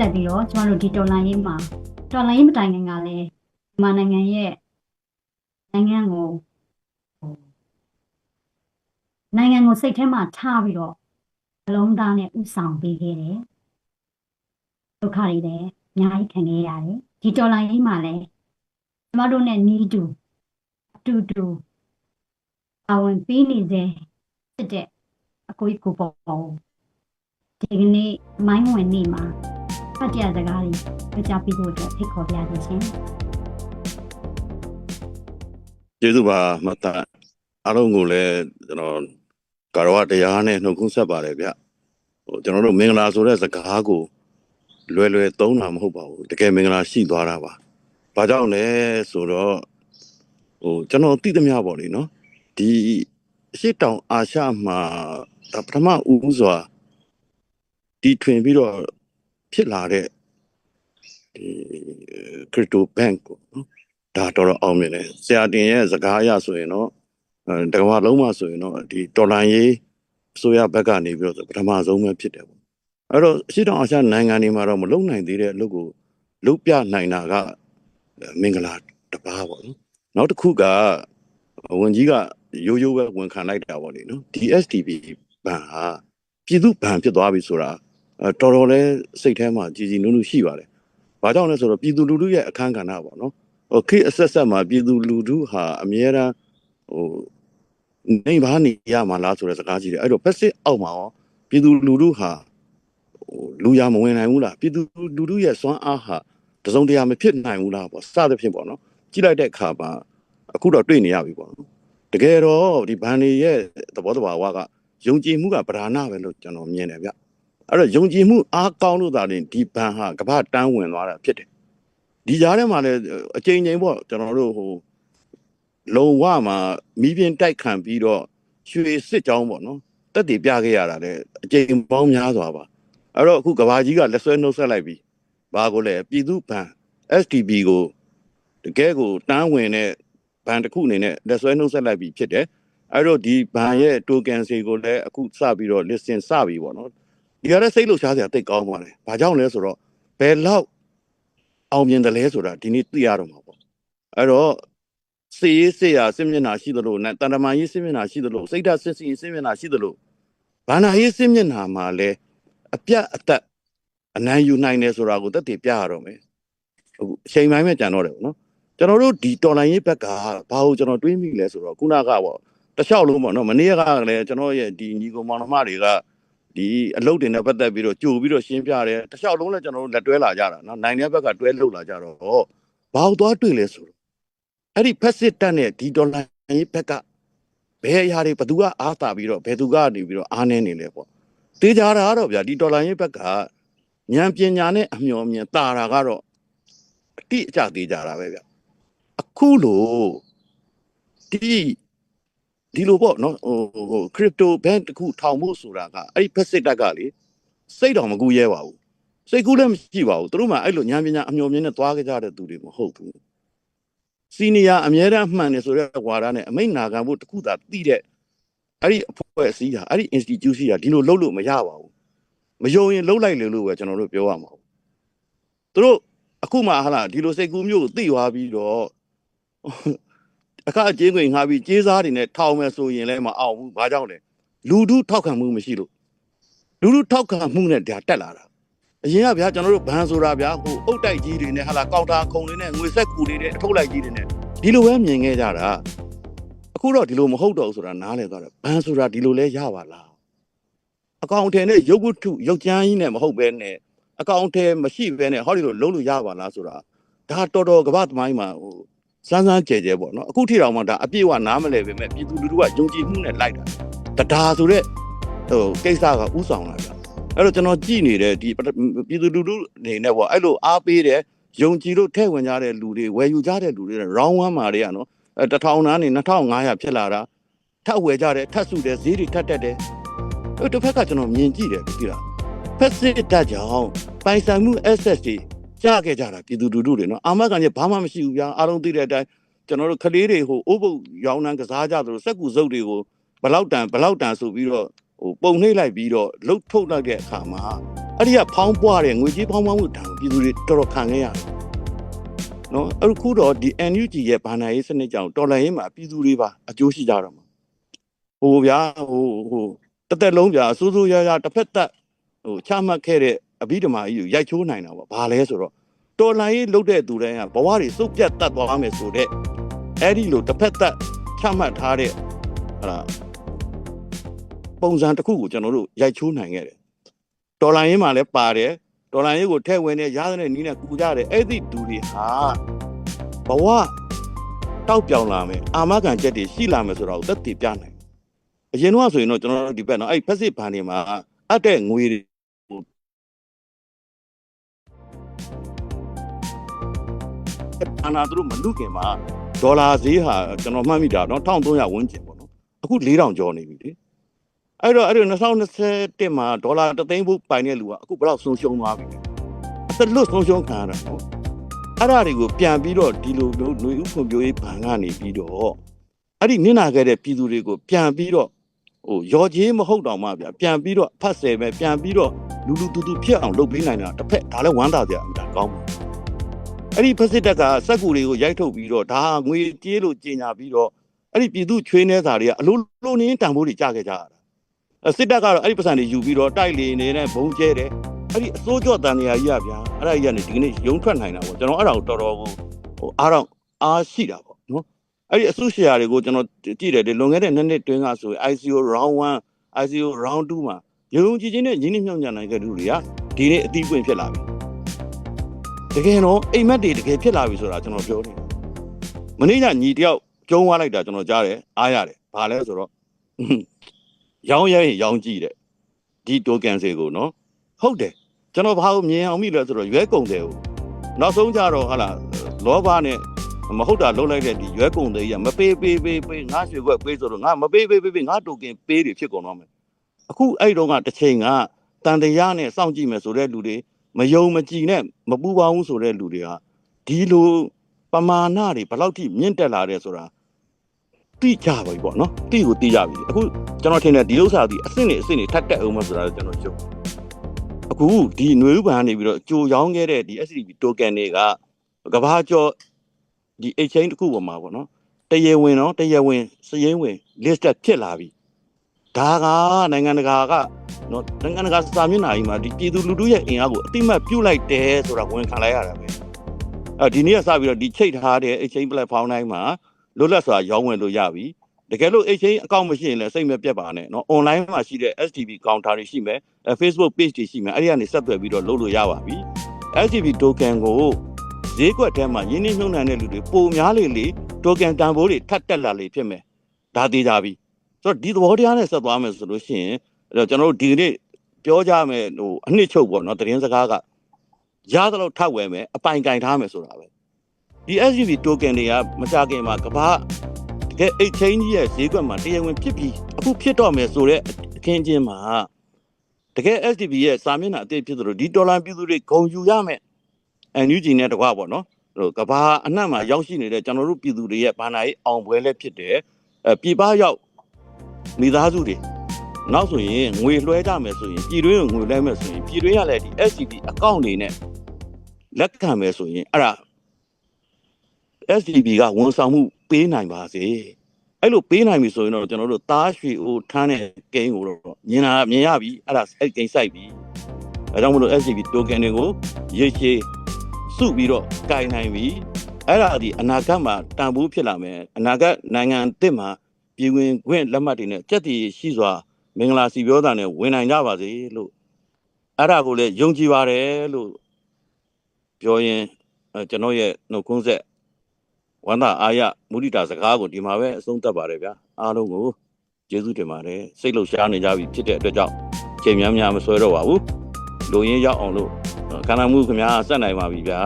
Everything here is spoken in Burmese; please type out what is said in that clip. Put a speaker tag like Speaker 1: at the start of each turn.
Speaker 1: လက်ပြီးတော့ကျွန်တော်တို့ဒီတော်လိုင်းရေးမှာတော်လိုင်းရေးမတိုင်ခင်ကလည်းမြန်မာနိုင်ငံရဲ့နိုင်ငံကိုဟိုနိုင်ငံကိုစိတ်ထဲမှာထားပြီးတော့အလုံးသားနဲ့ဥဆောင်ပေးခဲ့တယ်ဒုက္ခတွေလည်းအများကြီးခံခဲ့ရတယ်ဒီတော်လိုင်းရေးမှာလည်းကျွန်တော်တို့နဲ့နီးတူအတူတူအဝင်ပေးနေစေဖြစ်တဲ့အကိုကြီးကိုပေါ့ပေါ့ဒီကနေ့မိုင်းဝင်နေမှာ ဖတ်ကြစကားတွေပြောကြပြဖို့အတွက်ဖိတ်ခေါ်ပြရစီရှင်
Speaker 2: ကျေးဇူးပါမတန်အားလုံးကိုလည်းကျွန်တော်ကာရဝတရားနဲ့နှုတ်ခွန်းဆက်ပါတယ်ဗျဟိုကျွန်တော်တို့မင်္ဂလာဆိုတဲ့စကားကိုလွယ်လွယ်သုံးတာမဟုတ်ပါဘူးတကယ်မင်္ဂလာရှိသွားတာပါဘာကြောင့်လဲဆိုတော့ဟိုကျွန်တော်သိသမျှပေါ့လေနော်ဒီအရှိတောင်အာရှမှာဒါပထမဦးစွာဒီထွင်ပြီးတော့ ဖြစ်လာတဲ့ဒီခရစ်တိုဘန်ကိုနော်ဒါတော်တော်အောင်မြင်တယ်ဆရာတင်ရဲ့စကားအရဆိုရင်တော့အဲတကမလုံးမှဆိုရင်တော့ဒီတော်လန်ရေးအစိုးရဘက်ကနေပြီးတော့ပထမဆုံးပဲဖြစ်တယ်ပေါ့အဲ့တော့အရှိတောင်အာရှနိုင်ငံတွေမှာတော့မလုံနိုင်သေးတဲ့အလုပ်ကိုလုပ်ပြနိုင်တာကမင်္ဂလာတစ်ပါးပေါ့နော်နောက်တစ်ခုကဝန်ကြီးကရိုးရိုးပဲဝန်ခံလိုက်တာပေါ့လေနော် DSTV ဘန်ဟာပြည်သူဘန်ဖြစ်သွားပြီဆိုတာအဲ တော်တော်လေးစိတ်ထဲမှာကြည်ကြည်နုံနုရှိပါတယ်ဘာကြောင့်လဲဆိုတော့ပြည်သူလူထုရဲ့အခန်းကဏ္ဍပေါ့နော်ဟိုခေတ်အဆက်ဆက်မှာပြည်သူလူထုဟာအမြဲတမ်းဟိုနေဘာနေရမှာလားဆိုတဲ့စကားကြီးတယ်အဲ့တော့ဖက်စစ်အောက်မှာရောပြည်သူလူထုဟာဟိုလူရမဝင်နိုင်ဘူးလားပြည်သူလူထုရဲ့စွမ်းအားဟာတစုံတရာမဖြစ်နိုင်ဘူးလားပေါ့စသဖြင့်ပေါ့နော်ကြည့်လိုက်တဲ့အခါမှာအခုတော့တွေ့နေရပြီပေါ့နော်တကယ်တော့ဒီဘန်နေရဲ့သဘောတဘာဝကယုံကြည်မှုကပဓာနာပဲလို့ကျွန်တော်မြင်တယ်ဗျ အဲ့တော့ယုံကြည်မှုအားကောင်းလို့သာရင်ဒီဘန်ဟာကမ္ဘာတန်းဝင်သွားတာဖြစ်တယ်ဒီကြားထဲမှာလည်းအချိန်ချင်းပေါ့ကျွန်တော်တို့ဟိုလုံဝမှာမိပြင်းတိုက်ခံပြီးတော့ရွှေစစ်ကြောင်းပေါ့နော်တက်တည်ပြခဲ့ရတာလေအချိန်ပေါင်းများစွာပါအဲ့တော့အခုကဘာကြီးကလက်ဆွဲနှုတ်ဆက်လိုက်ပြီဘာကိုလဲပြည်သူဘဏ် STB ကိုတကယ်ကိုတန်းဝင်တဲ့ဘဏ်တစ်ခုအနေနဲ့လက်ဆွဲနှုတ်ဆက်လိုက်ပြီဖြစ်တယ်အဲ့တော့ဒီဘဏ်ရဲ့ token စီကိုလည်းအခုစပြီးတော့ listing စပြီပေါ့နော် ဒီကရဲစိတ်လှုပ်ရှားစရာတိတ်ကောင်းပါတယ်ဘာကြောင့်လဲဆိုတော့ဘယ်လောက်အောင်မြင်တယ်လဲဆိုတာဒီနေ့သိရတော့မှာပေါ့အဲ့တော့စေရေးစေရစစ်မျက်နှာရှိသလိုနဲ့တန်တမာရေးစစ်မျက်နှာရှိသလိုစိတ်ဓာတ်စစ်စီစစ်မျက်နှာရှိသလိုဘာနာရေးစစ်မျက်နှာမှာလည်းအပြတ်အသက်အနိုင်ယူနိုင်တယ်ဆိုတာကိုသက်တည်ပြရတော့မယ်အခုအချိန်ပိုင်းပဲကြံတော့တယ်ပေါ့နော်ကျွန်တော်တို့ဒီတော်လိုင်းရေးဘက်ကဘာလို့ကျွန်တော်တွေးမိလဲဆိုတော့ခုနကပေါ့တခြားလုံးပေါ့နော်မနေ့ကလည်းကျွန်တော်ရဲ့ဒီညီကောင်မောင်နှမတွေက ဒီအလုပ်တွေနဲ့ပတ်သက်ပြီးတော့ကြိုပြီးတော့ရှင်းပြတယ်တခြားလုံးလည်းကျွန်တော်တို့လက်တွဲလာကြတာနော်နိုင်တဲ့ဘက်ကတွဲလှုပ်လာကြတော့ဘာလို့သွားတွေ့လဲဆိုတော့အဲ့ဒီဖက်စစ်တက်နဲ့ဒီဒေါ်လာရေးဘက်ကဘယ်အရာတွေဘသူကအားတာပြီးတော့ဘယ်သူကနေပြီးတော့အားနေနေလဲပေါ့တေးကြတာကတော့ဗျာဒီဒေါ်လာရေးဘက်ကဉာဏ်ပညာနဲ့အမျှော်မြင်တာတာကတော့အတိအကျသေးကြတာပဲဗျအခုလို့ဒီ ဒီလိုပေါ့နော်ဟိုဟိုခရစ်တိုဘန်တစ်ခုထောင်ဖို့ဆိုတာကအဲ့ဒီဖက်စစ်တက်ကလေစိတ်တော်မကူရဲပါဘူးစိတ်ကူးလည်းမရှိပါဘူးသူတို့မှအဲ့လိုညာပညာအမျှော်မြင်နဲ့သွားကြကြတဲ့သူတွေမဟုတ်ဘူးစီနီယာအမြဲတမ်းမှန်တယ်ဆိုတဲ့ဝါဒနဲ့အမိန့်နာခံဖို့တခုသာသိတဲ့အဲ့ဒီအဖွဲ့အစည်းဟာအဲ့ဒီ institution ဟာဒီလိုလုပ်လို့မရပါဘူးမယုံရင်လှုပ်လိုက်လေလို့ပဲကျွန်တော်တို့ပြောရမှာဘူးသူတို့အခုမှဟာလာဒီလိုစိတ်ကူးမျိုးကိုသိသွားပြီးတော့ အခအကျင်းခွင်ငှားပြီးကြေးစားတွေနဲ့ထောင်မယ်ဆိုရင်လည်းမအောင်ဘူးဘာကြောင့်လဲလူထုထောက်ခံမှုမရှိလို့လူထုထောက်ခံမှုနဲ့ဒါတက်လာတာအရင်ကဗျာကျွန်တော်တို့ဘန်ဆိုတာဗျာဟိုအုတ်တိုက်ကြီးတွေနဲ့ဟာလာကောင်တာခုံတွေနဲ့ငွေဆက်ကူတွေနဲ့အထုပ်လိုက်ကြီးတွေနဲ့ဒီလိုပဲမြင်ခဲ့ကြတာအခုတော့ဒီလိုမဟုတ်တော့ဘူးဆိုတာနားလည်သွားတယ်ဘန်ဆိုတာဒီလိုလဲရပါလားအကောင့်ထဲနဲ့ရုပ်ဝတ္ထုရုပ်ကြမ်းကြီးနဲ့မဟုတ်ပဲနဲ့အကောင့်ထဲမရှိပဲနဲ့ဟောဒီလိုလုံးလို့ရပါလားဆိုတာဒါတော်တော်ကမ္ဘာသမိုင်းမှာဟို စမ်းစမ်းကြဲကြဲပေါ့နော်အခုထိတောင်မှဒါအပြည့်အဝနားမလဲပဲမဲ့ပြည်သူလူထုကယုံကြည်မှုနဲ့လိုက်တာတဒါဆိုတဲ့ဟိုကိစ္စကဥဆောင်လာတာအဲ့တော့ကျွန်တော်ကြည်နေတဲ့ဒီပြည်သူလူထုအနေနဲ့ပေါ့အဲ့လိုအားပေးတယ်ယုံကြည်လို့ထဲ့ဝင်ကြတဲ့လူတွေဝယ်ယူကြတဲ့လူတွေ round 1မှာတွေကနော်အဲ1000နားနေ2500ဖြစ်လာတာထပ်ဝယ်ကြတယ်ထပ်စုတယ်ဈေးတွေထပ်တက်တယ်အဲ့တစ်ဖက်ကကျွန်တော်မြင်ကြည့်တယ်ဒီလားဖက်စစ်တက်ကြောင်ပိုင်ဆိုင်မှု access တွေ ကြားခဲ့ကြတာပြည်သူလူထုတွေနော်အာမခံချက်ဘာမှမရှိဘူးဗျာအားလုံးသိတဲ့အတိုင်းကျွန်တော်တို့ကလေးတွေဟိုအိုးပုတ်ရောင်းနှန်းကစားကြသလိုစက်ကူစုပ်တွေကိုဘလောက်တန်ဘလောက်တန်ဆိုပြီးတော့ဟိုပုံနှိပ်လိုက်ပြီးတော့လှုပ်ထုတ်လိုက်တဲ့အခါမှာအဲ့ဒီကဖောင်းပွားတဲ့ငွေကြေးဖောင်းပွားမှုတံပြည်သူတွေတော်တော်ခံခဲ့ရတယ်နော်အခုတော့ဒီ NUG ရဲ့ဘာနာရေးစနစ်ကြောင့်တော်လှန်ရေးမှာပြည်သူတွေပါအကျိုးရှိကြတော့မှာဟိုဗျာဟိုဟိုတစ်သက်လုံးဗျာအစိုးစိုးရရတစ်ဖက်သက်ဟိုချမှတ်ခဲ့တဲ့ အဘိဓမ္မာကြီးကိုရိုက်ချိုးနိုင်တာပေါ့ဘာလဲဆိုတော့တော်လှန်ရေးလုပ်တဲ့သူတိုင်းကဘဝတွေစုပ်ပြတ်တတ်သွားမယ်ဆိုတဲ့အဲ့ဒီလိုတစ်ဖက်သက်ချမှတ်ထားတဲ့ဟာပုံစံတစ်ခုကိုကျွန်တော်တို့ရိုက်ချိုးနိုင်ခဲ့တယ်ဒေါ်လာရင်းမှာလည်းပါတယ်ဒေါ်လာရင်းကိုထည့်ဝင်တဲ့ရားတဲ့နီးနဲ့ကူကြတယ်အဲ့ဒီဒူတွေဟာဘဝတောက်ပြောင်လာမယ်အာမခံချက်တွေရှိလာမယ်ဆိုတော့သက်တည်ပြနိုင်အရင်တော့ဆိုရင်တော့ကျွန်တော်တို့ဒီဘက်နော်အဲ့ဖက်စစ်ဘန်တွေမှာအပ်တဲ့ငွေ တွေအနာတို့မလူခင်မှာဒေါ်လာဈေးဟာကျွန်တော်မှတ်မိတာနော်1300ဝန်းကျင်ပေါ့နော်အခု4000ကျော်နေပြီလေအဲ့တော့အဲ့ဒီ2021မှာဒေါ်လာ3သိန်းဘူးပိုင်တဲ့လူကအခုဘယ်လောက်ဆုံးရှုံးသွားပြီလဲအသက်လွတ်ဆုံးရှုံးခံရတာနော်အဲ့ဒါတွေကိုပြန်ပြီးတော့ဒီလိုမျိုးຫນွေဥဖွံ့ဖြိုးရေးဘဏ်ကနေပြီးတော့အဲ့ဒီနင့်နာခဲ့တဲ့ပြည်သူတွေကိုပြန်ပြီးတော့ဟိုရော်ကြီးမဟုတ်တော့မှဗျာပြန်ပြီးတော့ဖတ်ဆယ်ပဲပြန်ပြီးတော့လူလူတူတူဖြစ်အောင်လုပ်ပေးနိုင်တာတစ်ဖက်ဒါလည်းဝမ်းသာစရာအမှန်တန်ကောင်းတယ် အဲ့ဒီဖက်စစ်တက်ကစက်ကူတွေကိုရိုက်ထုတ်ပြီးတော့ဒါငွေကြေးလို့ကြီးညာပြီးတော့အဲ့ဒီပြည်သူချွေးနှဲစာတွေကအလိုလိုနင်းတန်ဖိုးတွေကြခဲ့ကြရတာအဲ့စစ်တပ်ကတော့အဲ့ဒီပတ်စံတွေယူပြီးတော့တိုက်လေနေနဲ့ဘုံကျဲတယ်အဲ့ဒီအစိုးကြော့တန်နေရာကြီးရဗျာအဲ့ဒါကြီးကနေဒီကနေ့ရုံထွက်နိုင်တာပေါ့ကျွန်တော်အဲ့ဒါကိုတော်တော်ကိုဟိုအားတော့အားရှိတာပေါ့နော်အဲ့ဒီအစုရှယ်ယာတွေကိုကျွန်တော်ကြည့်တယ်ဒီလွန်ခဲ့တဲ့နှစ်နှစ်တွင်းကဆိုရင် ICO round 1 ICO round 2မှာရုံကြည်ချင်းနဲ့ရင်းနှီးမြှုပ်နှံနိုင်ခဲ့သူတွေကဒီနေ့အသီးပွင့်ဖြစ်လာပြီ တကယ်တော့အိမ်မက်တွေတကယ်ဖြစ်လာပြီဆိုတာကျွန်တော်ပြောနေမနေ့ကညီတယောက်ကျုံးသွားလိုက်တာကျွန်တော်ကြားတယ်အားရတယ်ဘာလဲဆိုတော့ရောင်းရဲရင်ရောင်းကြည့်တဲ့ဒီ token တွေကိုနော်ဟုတ်တယ်ကျွန်တော်ဘာလို့မြင်အောင်မိလဲဆိုတော့ရွဲကုန်တယ်ကိုနောက်ဆုံးကြတော့ဟာလာလောဘနဲ့မဟုတ်တာလုံးလိုက်တဲ့ဒီရွဲကုန်တယ်ကြီးကမပေးပေးပေးပေးငါရွှေခွက်ပေးဆိုတော့ငါမပေးပေးပေးပေးငါ token ပေးတွေဖြစ်ကုန်တော့မယ်အခုအဲ့တုန်းကတစ်ချိန်ကတန်တရားနဲ့စောင့်ကြည့်မယ်ဆိုတဲ့လူတွေ မယုံမကြည်နဲ့မပူပါဘူးဆိုတဲ့လူတွေကဒီလိုပမာဏတွေဘယ်လောက်ထိမြင့်တက်လာတယ်ဆိုတာသိကြပါပြီပေါ့နော်သိကိုသိကြပြီအခုကျွန်တော်ထင်တယ်ဒီဥစ္စာဒီအဆင့်နေအဆင့်နေထပ်တက်အောင်မဆိုတာကျွန်တော်ယုံအခုဒီຫນွေဥပန်ကနေပြီးတော့ကြိုရောင်းခဲ့တဲ့ဒီ SCB token တွေကကဘာကျော်ဒီ exchange တစ်ခုပေါ်မှာပေါ့နော်တရေဝင်တော့တရေဝင်စည်ရင်းဝင် listed ဖြစ်လာပြီ ဒါကနိုင်ငံတကာကနော်နိုင်ငံတကာစာမျက်နှာကြီးမှာဒီပြည်သူလူထုရဲ့အင်အားကိုအတိမတ်ပြုတ်လိုက်တယ်ဆိုတာဝန်ခံလိုက်ရတာပဲအဲဒီနေ့ကစပြီးတော့ဒီချိတ်ထားတဲ့ exchange platform တိုင်းမှာလွတ်လပ်စွာရောင်းဝယ်လို့ရပြီ တကယ်လို့ exchange account မရှိရင်လည်းစိတ်မပြတ်ပါနဲ့เนาะ online မှာရှိတဲ့ STB counter တွေရှိမယ်အဲ Facebook page တွေရှိမယ်အဲ့ဒီကနေဆက်သွယ်ပြီးတော့လုပ်လို့ရပါပြီ STB token ကိုဈေးကွက်ထဲမှာရင်းနှီးမြှုပ်နှံတဲ့လူတွေပိုများလေလေ token တန်ဖိုးတွေထပ်တက်လာလေဖြစ်မယ်ဒါသေးကြပြီ ဆိုတော့ဒီသဘောတရားနဲ့ဆက်သွားမယ်ဆိုလို့ရှိရင်အဲ့တော့ကျွန်တော်တို့ဒီကနေ့ပြောကြမယ်ဟိုအနှစ်ချုပ်ပေါ့နော်သတင်းစကားကရသလောက်ထပ်ဝယ်မယ်အပိုင်ကင်ထားမယ်ဆိုတာပဲဒီ SGB token တွေကမကြခင်မှာကမ္ဘာတကယ် exchange ရဲ့ဈေးကွက်မှာတရားဝင်ဖြစ်ပြီးအခုဖြစ်တော့မယ်ဆိုတော့အခင်းချင်းမှာတကယ် SGB ရဲ့စာမျက်နှာအသေးဖြစ်သလိုဒီဒေါ်လာပြည်သူတွေဂုံယူရမယ် NUG နဲ့တကွာပေါ့နော်ဟိုကဘာအနှံ့မှာရောက်ရှိနေတဲ့ကျွန်တော်တို့ပြည်သူတွေရဲ့ဘာနာရေးအောင်ပွဲလည်းဖြစ်တယ်အဲပြည်ပရောက် မိသားစုတွေနောက်ဆိုရင်ငွေလွှဲကြမယ်ဆိုရင်ပြည်တွင်းကိုငွေလဲမယ်ဆိုရင်ပြည်တွင်းရလည်းဒီ SCB အကောင့်တွေနဲ့လက်ခံမယ်ဆိုရင်အဲ့ဒါ SDB ကဝန်ဆောင်မှုပေးနိုင်ပါစေအဲ့လိုပေးနိုင်ပြီဆိုရင်တော့ကျွန်တော်တို့သားရွှေအိုထမ်းတဲ့ဂိမ်းကိုတော့မြင်လာမြင်ရပြီအဲ့ဒါအဲ့ဂိမ်းစိုက်ပြီအဲကြောင့်မလို့ SDB token တွေကိုရေရှည်စုပြီးတော့ကင်နိုင်ပြီအဲ့ဒါဒီအနာဂတ်မှာတန်ဖိုးဖြစ်လာမယ်အနာဂတ်နိုင်ငံအသစ်မှာ ပြည်ဝင်ခွင့်လက်မှတ်တွေနဲ့ကြက်တီရှိစွာမင်္ဂလာစီပြောတာနဲ့ဝင်နိုင်ကြပါစေလို့အဲ့ဒါကိုလည်းယုံကြည်ပါတယ်လို့ပြောရင်အဲကျွန်တော်ရဲ့နှုတ်ခွန်းဆက်ဝန္တာအာရမုဒိတာစကားကိုဒီမှာပဲအဆုံးသတ်ပါတယ်ဗျာအားလုံးကိုကျေးဇူးတင်ပါတယ်စိတ်လှုပ်ရှားနေကြပြီဖြစ်တဲ့အတွက်ကြောင့်ချိန်များများမဆွဲတော့ပါဘူးလူရင်းရောက်အောင်လို့ခန္ဓာမှုခင်ဗျာဆက်နိုင်ပါပြီဗျာ